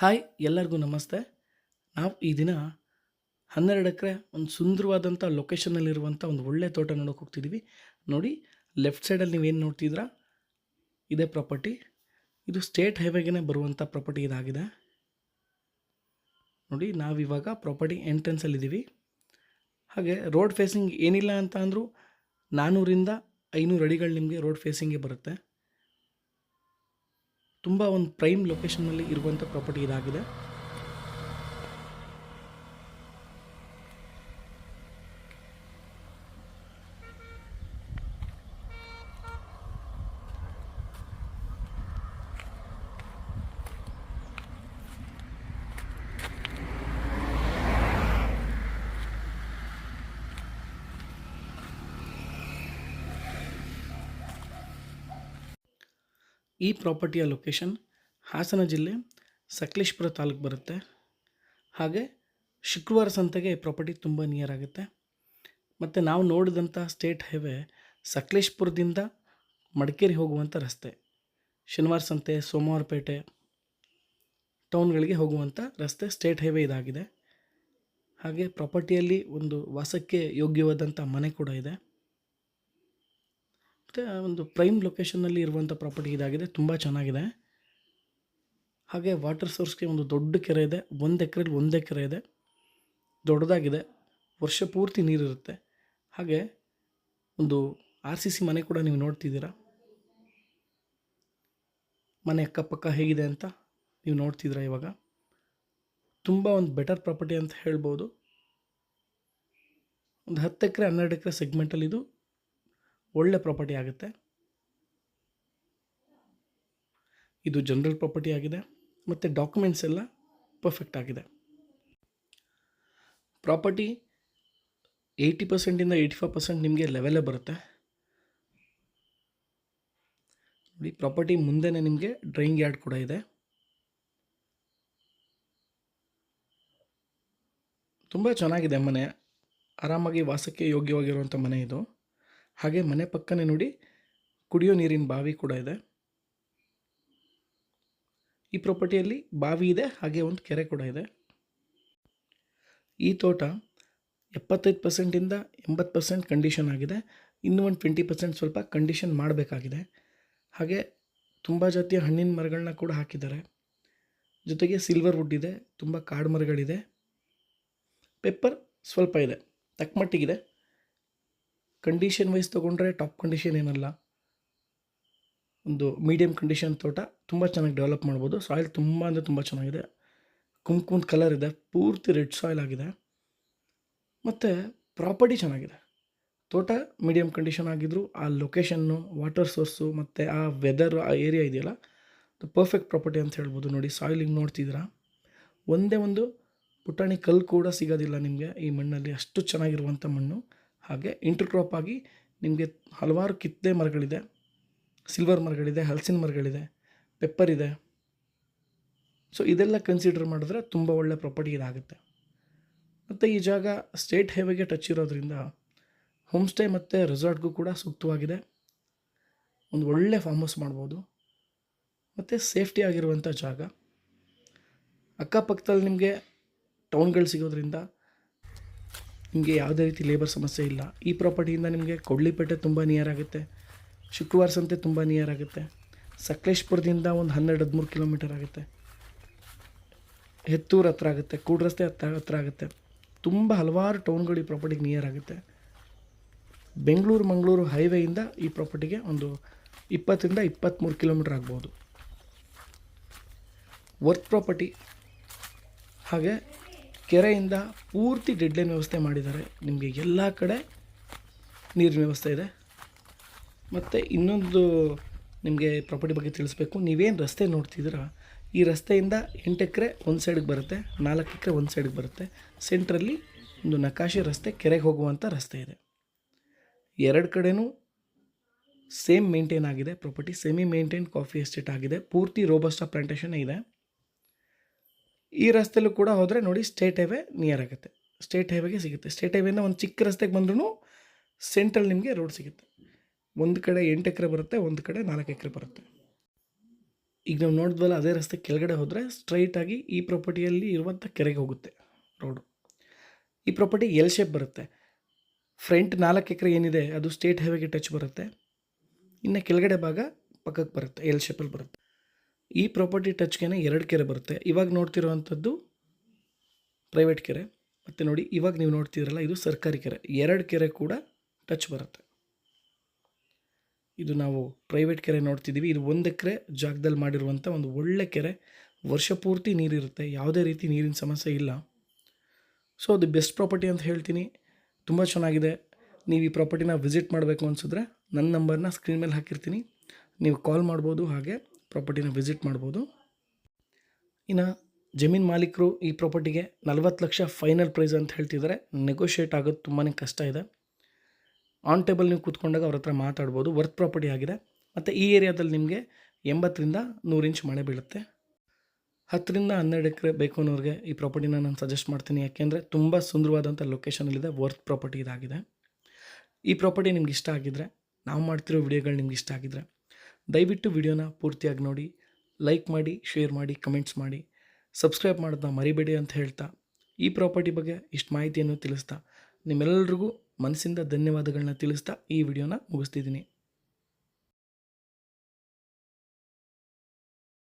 Hi, ಎಲ್ಲರಿಗೂ ನಮಸ್ತೆ. ನಾವು ಈ ದಿನ ಹನ್ನೆರಡು ಎಕರೆ ಒಂದು ಸುಂದರವಾದಂಥ ಲೊಕೇಶನ್ನಲ್ಲಿರುವಂಥ ಒಂದು ಒಳ್ಳೆ ತೋಟ ನೋಡೋಕೆ ಹೋಗ್ತಿದ್ದೀವಿ ನೋಡಿ ಲೆಫ್ಟ್ ಸೈಡಲ್ಲಿ ನೀವೇನು ನೋಡ್ತಿದ್ದೀರಾ? ಇದೇ ಪ್ರಾಪರ್ಟಿ ಇದು ಸ್ಟೇಟ್ ಹೈವೇಗೆ ಬರುವಂಥ ಪ್ರಾಪರ್ಟಿ ಇದಾಗಿದೆ. ನೋಡಿ ನಾವಿವಾಗ ಪ್ರಾಪರ್ಟಿ ಎಂಟ್ರೆನ್ಸಲ್ಲಿದ್ದೀವಿ ಹಾಗೆ ರೋಡ್ ಫೇಸಿಂಗ್ ಏನಿಲ್ಲ ಅಂತ ಅಂದರೂ ನಾನ್ನೂರಿಂದ ಐನೂರು ಅಡಿಗಳು ನಿಮಗೆ ರೋಡ್ ಫೇಸಿಂಗೇ ಬರುತ್ತೆ. ತುಂಬ ಒಂದು ಪ್ರೈಮ್ ಲೊಕೇಶನ್ನಲ್ಲಿ ಇರುವಂಥ ಪ್ರಾಪರ್ಟಿ ಇದಾಗಿದೆ. ಈ ಪ್ರಾಪರ್ಟಿಯ ಲೊಕೇಶನ್ ಹಾಸನ ಜಿಲ್ಲೆ ಸಕಲೇಶ್ಪುರ ತಾಲೂಕು ಬರುತ್ತೆ. ಹಾಗೆ ಶುಕ್ರವಾರ ಸಂತೆಗೆ ಪ್ರಾಪರ್ಟಿ ತುಂಬ ನಿಯರ್ ಆಗುತ್ತೆ. ಮತ್ತು ನಾವು ನೋಡಿದಂಥ ಸ್ಟೇಟ್ ಹೈವೇ ಸಕಲೇಶ್ಪುರದಿಂದ ಮಡಿಕೇರಿ ಹೋಗುವಂಥ ರಸ್ತೆ. ಶನಿವಾರ ಸಂತೆ ಸೋಮವಾರಪೇಟೆ ಟೌನ್ಗಳಿಗೆ ಹೋಗುವಂಥ ರಸ್ತೆ ಸ್ಟೇಟ್ ಹೈವೇ ಇದಾಗಿದೆ. ಹಾಗೆ ಪ್ರಾಪರ್ಟಿಯಲ್ಲಿ ಒಂದು ವಾಸಕ್ಕೆ ಯೋಗ್ಯವಾದಂಥ ಮನೆ ಕೂಡ ಇದೆ. ಮತ್ತು ಒಂದು ಪ್ರೈಮ್ ಲೊಕೇಶನ್ನಲ್ಲಿ ಇರುವಂಥ ಪ್ರಾಪರ್ಟಿ ಇದಾಗಿದೆ, ತುಂಬ ಚೆನ್ನಾಗಿದೆ. ಹಾಗೆ ವಾಟರ್ ಸೋರ್ಸ್ಗೆ ಒಂದು ದೊಡ್ಡ ಕೆರೆ ಇದೆ, ಒಂದು ಎಕರೆಲಿ ಒಂದು ಎಕರೆ ಇದೆ. ದೊಡ್ಡದಾಗಿದೆ, ವರ್ಷ ಪೂರ್ತಿ ನೀರಿರುತ್ತೆ. ಹಾಗೆ ಒಂದು ಆರ್ ಸಿ ಸಿ ಮನೆ ಕೂಡ ನೀವು ನೋಡ್ತಿದ್ದೀರಾ. ಮನೆ ಅಕ್ಕಪಕ್ಕ ಹೇಗಿದೆ ಅಂತ ನೀವು ನೋಡ್ತಿದ್ದೀರಾ ಇವಾಗ. ತುಂಬ ಒಂದು ಬೆಟರ್ ಪ್ರಾಪರ್ಟಿ ಅಂತ ಹೇಳ್ಬೋದು. ಒಂದು ಹತ್ತು ಎಕರೆ, ಹನ್ನೆರಡು ಎಕರೆ ಸೆಗ್ಮೆಂಟಲ್ಲಿ ಇದು. ಒಳ್ಳೆ ಪ್ರಾಪರ್ಟಿ ಆಗುತ್ತೆ. ಇದು ಜನರಲ್ ಪ್ರಾಪರ್ಟಿ ಆಗಿದೆ. ಮತ್ತು ಡಾಕ್ಯುಮೆಂಟ್ಸ್ ಎಲ್ಲ ಪರ್ಫೆಕ್ಟ್ ಆಗಿದೆ. ಪ್ರಾಪರ್ಟಿ ಏಯ್ಟಿ ಪರ್ಸೆಂಟಿಂದ ಏಯ್ಟಿ ಫೈವ್ ಪರ್ಸೆಂಟ್ ನಿಮಗೆ ಲೆವೆಲೇ ಬರುತ್ತೆ. ನೋಡಿ ಪ್ರಾಪರ್ಟಿ ಮುಂದೆನೇ ನಿಮಗೆ ಡ್ರೈಯಿಂಗ್ ಯಾರ್ಡ್ ಕೂಡ ಇದೆ. ತುಂಬ ಚೆನ್ನಾಗಿದೆ ಮನೆ. ಆರಾಮಾಗಿ ವಾಸಕ್ಕೆ ಯೋಗ್ಯವಾಗಿರುವಂಥ ಮನೆ ಇದು. ಹಾಗೆ ಮನೆ ಪಕ್ಕನೇ ನೋಡಿ ಕುಡಿಯೋ ನೀರಿನ ಬಾವಿ ಕೂಡ ಇದೆ. ಈ ಪ್ರಾಪರ್ಟಿಯಲ್ಲಿ ಬಾವಿ ಇದೆ, ಹಾಗೆ ಒಂದು ಕೆರೆ ಕೂಡ ಇದೆ. ಈ ತೋಟ ಎಪ್ಪತ್ತೈದು ಪರ್ಸೆಂಟಿಂದ ಎಂಬತ್ತು ಪರ್ಸೆಂಟ್ ಕಂಡೀಷನ್ ಆಗಿದೆ. ಇನ್ನೂ ಒಂದು ಟ್ವೆಂಟಿ ಪರ್ಸೆಂಟ್ ಸ್ವಲ್ಪ ಕಂಡೀಷನ್ ಮಾಡಬೇಕಾಗಿದೆ. ಹಾಗೆ ತುಂಬ ಜಾತಿಯ ಹಣ್ಣಿನ ಮರಗಳನ್ನ ಕೂಡ ಹಾಕಿದ್ದಾರೆ. ಜೊತೆಗೆ ಸಿಲ್ವರ್ ವುಡ್ ಇದೆ, ತುಂಬ ಕಾಡು ಮರಗಳಿದೆ. ಪೆಪ್ಪರ್ ಸ್ವಲ್ಪ ಇದೆ ತಕ್ಕಮಟ್ಟಿಗಿದೆ ಕಂಡೀಷನ್ ವೈಸ್ ತೊಗೊಂಡ್ರೆ ಟಾಪ್ ಕಂಡೀಷನ್ ಏನಲ್ಲ. ಒಂದು ಮೀಡಿಯಮ್ ಕಂಡೀಷನ್ ತೋಟ ತುಂಬ ಚೆನ್ನಾಗಿ ಡೆವಲಪ್ ಮಾಡ್ಬೋದು. ಸಾಯಿಲ್ ತುಂಬ ಅಂದರೆ ತುಂಬ ಚೆನ್ನಾಗಿದೆ. ಕುಂಕುಮದ ಕಲರ್ ಇದೆ. ಪೂರ್ತಿ ರೆಡ್ ಸಾಯಿಲ್ ಆಗಿದೆ. ಮತ್ತು ಪ್ರಾಪರ್ಟಿ ಚೆನ್ನಾಗಿದೆ. ತೋಟ ಮೀಡಿಯಮ್ ಕಂಡೀಷನ್ ಆಗಿದ್ದರೂ ಆ ಲೊಕೇಶನ್ನು ವಾಟರ್ ಸೋರ್ಸು ಮತ್ತು ಆ ವೆದರ್ ಆ ಏರಿಯಾ ಇದೆಯಲ್ಲ, ಅದು ಪರ್ಫೆಕ್ಟ್ ಪ್ರಾಪರ್ಟಿ ಅಂತ ಹೇಳ್ಬೋದು. ನೋಡಿ ಸಾಯಿಲ್ ಹಿಂಗೆ ನೋಡ್ತಿದ್ದೀರಾ? ಒಂದೇ ಒಂದು ಪುಟಾಣಿ ಕಲ್ಲು ಕೂಡ ಸಿಗೋದಿಲ್ಲ ನಿಮಗೆ ಈ ಮಣ್ಣಲ್ಲಿ. ಅಷ್ಟು ಚೆನ್ನಾಗಿರುವಂಥ ಮಣ್ಣು. ಹಾಗೆ ಇಂಟರ್ಕ್ರಾಪ್ ಆಗಿ ನಿಮಗೆ ಹಲವಾರು ಕಿತ್ತಳೆ ಮರಗಳಿದೆ ಸಿಲ್ವರ್ ಮರಗಳಿದೆ, ಹಲಸಿನ ಮರಗಳಿದೆ ಪೆಪ್ಪರ್ ಇದೆ. ಸೊ ಇದೆಲ್ಲ ಕನ್ಸಿಡರ್ ಮಾಡಿದ್ರೆ ತುಂಬ ಒಳ್ಳೆ ಪ್ರಾಪರ್ಟಿ ಇದಾಗುತ್ತೆ. ಮತ್ತು ಈ ಜಾಗ ಸ್ಟೇಟ್ ಹೈವೇಗೆ ಟಚ್ ಇರೋದ್ರಿಂದ ಹೋಮ್ ಸ್ಟೇ ಮತ್ತು ರೆಸಾರ್ಟ್ಗೂ ಕೂಡ ಸೂಕ್ತವಾಗಿದೆ. ಒಂದು ಒಳ್ಳೆ ಫಾರ್ಮ್ ಹೌಸ್ ಮಾಡ್ಬೋದು. ಮತ್ತು ಸೇಫ್ಟಿ ಆಗಿರುವಂಥ ಜಾಗ. ಅಕ್ಕಪಕ್ಕದಲ್ಲಿ ನಿಮಗೆ ಟೌನ್ಗಳು ಸಿಗೋದ್ರಿಂದ ನಿಮಗೆ ಯಾವುದೇ ರೀತಿ ಲೇಬರ್ ಸಮಸ್ಯೆ ಇಲ್ಲ. ಈ ಪ್ರಾಪರ್ಟಿಯಿಂದ ನಿಮಗೆ ಕೊಡ್ಲಿಪೇಟೆ ತುಂಬ ನಿಯರ್ ಆಗುತ್ತೆ. ಶುಕ್ರವಾರ ಸಂತೆ ತುಂಬ ನಿಯರ್ ಆಗುತ್ತೆ. ಸಕಲೇಶ್ಪುರದಿಂದ ಒಂದು ಹನ್ನೆರಡು ಹದಿಮೂರು ಕಿಲೋಮೀಟರ್ ಆಗುತ್ತೆ. ಹೆತ್ತೂರು ಹತ್ರ ಆಗುತ್ತೆ. ಕೂಡ್ರಸ್ತೆ ಹತ್ರ ಹತ್ರ ಆಗುತ್ತೆ. ತುಂಬ ಹಲವಾರು ಟೌನ್ಗಳು ಈ ಪ್ರಾಪರ್ಟಿಗೆ ನಿಯರ್ ಆಗುತ್ತೆ. ಬೆಂಗಳೂರು, ಮಂಗಳೂರು ಹೈವೇಯಿಂದ ಈ ಪ್ರಾಪರ್ಟಿಗೆ ಒಂದು ಇಪ್ಪತ್ತರಿಂದ ಇಪ್ಪತ್ತ್ಮೂರು ಕಿಲೋಮೀಟರ್ ಆಗ್ಬೋದು. ವರ್ತ್ ಪ್ರಾಪರ್ಟಿ ಹಾಗೆ ಕೆರೆಯಿಂದ ಪೂರ್ತಿ ಡೆಡ್ಲೈನ್ ವ್ಯವಸ್ಥೆ ಮಾಡಿದ್ದಾರೆ. ನಿಮಗೆ ಎಲ್ಲ ಕಡೆ ನೀರಿನ ವ್ಯವಸ್ಥೆ ಇದೆ. ಮತ್ತು ಇನ್ನೊಂದು ನಿಮಗೆ ಪ್ರಾಪರ್ಟಿ ಬಗ್ಗೆ ತಿಳಿಸ್ಬೇಕು. ನೀವೇನು ರಸ್ತೆ ನೋಡ್ತಿದ್ದೀರಾ? ಈ ರಸ್ತೆಯಿಂದ ಎಂಟು ಎಕರೆ ಒಂದು ಸೈಡಿಗೆ ಬರುತ್ತೆ, ನಾಲ್ಕು ಎಕರೆ ಒಂದು ಸೈಡಿಗೆ ಬರುತ್ತೆ. ಸೆಂಟ್ರಲ್ಲಿ ಒಂದು ನಕಾಶೆ ರಸ್ತೆ, ಕೆರೆಗೆ ಹೋಗುವಂಥ ರಸ್ತೆ ಇದೆ. ಎರಡು ಕಡೆನೂ ಸೇಮ್ ಮೇಂಟೈನ್ ಆಗಿದೆ. Property semi maintain coffee estate ಆಗಿದೆ. ಪೂರ್ತಿ ರೋಬಸ್ಟಾ ಪ್ಲಾಂಟೇಷನ್ ಇದೆ. ಈ ರಸ್ತೆಯಲ್ಲೂ ಕೂಡ ಹೋದರೆ ನೋಡಿ ಸ್ಟೇಟ್ ಹೈವೇ ನಿಯರ್ ಆಗುತ್ತೆ. ಸ್ಟೇಟ್ ಹೈವೇಗೆ ಸಿಗುತ್ತೆ. ಸ್ಟೇಟ್ ಹೈವೇನ ಒಂದು ಚಿಕ್ಕ ರಸ್ತೆಗೆ ಬಂದ್ರೂ ಸೆಂಟ್ರಲ್ ನಿಮಗೆ ರೋಡ್ ಸಿಗುತ್ತೆ. ಒಂದು ಕಡೆ ಎಂಟು ಎಕರೆ ಬರುತ್ತೆ, ಒಂದು ಕಡೆ ನಾಲ್ಕು ಎಕರೆ ಬರುತ್ತೆ. ಈಗ ನಾವು ನೋಡಿದ್ವಲ್ಲ, ಅದೇ ರಸ್ತೆ ಕೆಳಗಡೆ ಹೋದರೆ ಸ್ಟ್ರೈಟಾಗಿ ಈ ಪ್ರಾಪರ್ಟಿಯಲ್ಲಿ ಇರುವಂಥ ಕೆರೆಗೆ ಹೋಗುತ್ತೆ ರೋಡು ಈ ಪ್ರಾಪರ್ಟಿ ಎಲ್ ಶೇಪ್ ಬರುತ್ತೆ. ಫ್ರಂಟ್ ನಾಲ್ಕು ಎಕರೆ ಏನಿದೆ, ಅದು ಸ್ಟೇಟ್ ಹೈವೇಗೆ ಟಚ್ ಬರುತ್ತೆ. ಇನ್ನು ಕೆಳಗಡೆ ಭಾಗ ಪಕ್ಕಕ್ಕೆ ಬರುತ್ತೆ ಎಲ್ ಶೇಪಲ್ಲಿ ಬರುತ್ತೆ. ಈ ಪ್ರಾಪರ್ಟಿ ಟಚ್ಗೆ ಎರಡು ಕೆರೆ ಬರುತ್ತೆ. ಇವಾಗ ನೋಡ್ತಿರುವಂಥದ್ದು ಪ್ರೈವೇಟ್ ಕೆರೆ. ಮತ್ತು ನೋಡಿ, ಇವಾಗ ನೀವು ನೋಡ್ತಿದ್ರಲ್ಲ, ಇದು ಸರ್ಕಾರಿ ಕೆರೆ. ಎರಡು ಕೆರೆ ಕೂಡ ಟಚ್ ಬರುತ್ತೆ. ಇದು ನಾವು ಪ್ರೈವೇಟ್ ಕೆರೆ ನೋಡ್ತಿದ್ದೀವಿ. ಇದು ಒಂದು ಎಕರೆ ಜಾಗದಲ್ಲಿ ಮಾಡಿರುವಂಥ ಒಂದು ಒಳ್ಳೆ ಕೆರೆ. ವರ್ಷ ಪೂರ್ತಿ ನೀರಿರುತ್ತೆ. ಯಾವುದೇ ರೀತಿ ನೀರಿನ ಸಮಸ್ಯೆ ಇಲ್ಲ. ಸೊ ಅದು ಬೆಸ್ಟ್ ಪ್ರಾಪರ್ಟಿ ಅಂತ ಹೇಳ್ತೀನಿ. ತುಂಬ ಚೆನ್ನಾಗಿದೆ. ನೀವು ಈ ಪ್ರಾಪರ್ಟಿನ ವಿಸಿಟ್ ಮಾಡಬೇಕು ಅನಿಸಿದ್ರೆ ನನ್ನ ನಂಬರ್ನ ಸ್ಕ್ರೀನ್ ಮೇಲೆ ಹಾಕಿರ್ತೀನಿ. ನೀವು ಕಾಲ್ ಮಾಡ್ಬೋದು ಹಾಗೆ. ಪ್ರಾಪರ್ಟಿನ ವಿಸಿಟ್ ಮಾಡ್ಬೋದು. ಇನ್ನು ಜಮೀನು ಮಾಲೀಕರು ಈ ಪ್ರಾಪರ್ಟಿಗೆ ನಲ್ವತ್ತು ಲಕ್ಷ ಫೈನಲ್ ಪ್ರೈಸ್ ಅಂತ ಹೇಳ್ತಿದ್ದಾರೆ ನೆಗೋಷಿಯೇಟ್ ಆಗೋದು ತುಂಬಾ ಕಷ್ಟ ಇದೆ. ಆನ್ ಟೇಬಲ್ ನೀವು ಕೂತ್ಕೊಂಡಾಗ ಅವ್ರ ಹತ್ರ ಮಾತಾಡ್ಬೋದು. ವರ್ತ್ ಪ್ರಾಪರ್ಟಿ ಆಗಿದೆ. ಮತ್ತು ಈ ಏರಿಯಾದಲ್ಲಿ ನಿಮಗೆ ಎಂಬತ್ತರಿಂದ ನೂರು ಇಂಚ್ ಮಳೆ ಬೀಳುತ್ತೆ. ಹತ್ತರಿಂದ ಹನ್ನೆರಡು ಎಕರೆ ಬೇಕು ಅನ್ನೋರಿಗೆ ಈ ಪ್ರಾಪರ್ಟಿನ ನಾನು ಸಜೆಸ್ಟ್ ಮಾಡ್ತೀನಿ. ಯಾಕೆಂದರೆ ತುಂಬ ಸುಂದರವಾದಂಥ ಲೊಕೇಶನಲ್ಲಿದೆ ವರ್ತ್ ಪ್ರಾಪರ್ಟಿ ಇದಾಗಿದೆ. ಈ ಪ್ರಾಪರ್ಟಿ ನಿಮ್ಗೆ ಇಷ್ಟ ಆಗಿದ್ದರೆ ನಾವು ಮಾಡ್ತಿರೋ ವಿಡಿಯೋಗಳು ನಿಮ್ಗೆ ಇಷ್ಟ ಆಗಿದ್ದರೆ ದಯವಿಟ್ಟು ವಿಡಿಯೋನ ಪೂರ್ತಿಯಾಗಿ ನೋಡಿ, ಲೈಕ್ ಮಾಡಿ, ಶೇರ್ ಮಾಡಿ, ಕಮೆಂಟ್ಸ್ ಮಾಡಿ. ಸಬ್ಸ್ಕ್ರೈಬ್ ಮಾಡೋದನ್ನ ಮರಿಬೇಡಿ ಅಂತ ಹೇಳ್ತಾ, ಈ ಪ್ರಾಪರ್ಟಿ ಬಗ್ಗೆ ಇಷ್ಟು ಮಾಹಿತಿಯನ್ನು ತಿಳಿಸ್ತಾ, ನಿಮ್ಮೆಲ್ಲರಿಗೂ ಮನಸ್ಸಿಂದ ಧನ್ಯವಾದಗಳನ್ನ ತಿಳಿಸ್ತಾ ಈ ವಿಡಿಯೋನ ಮುಗಿಸ್ತಿದ್ದೀನಿ.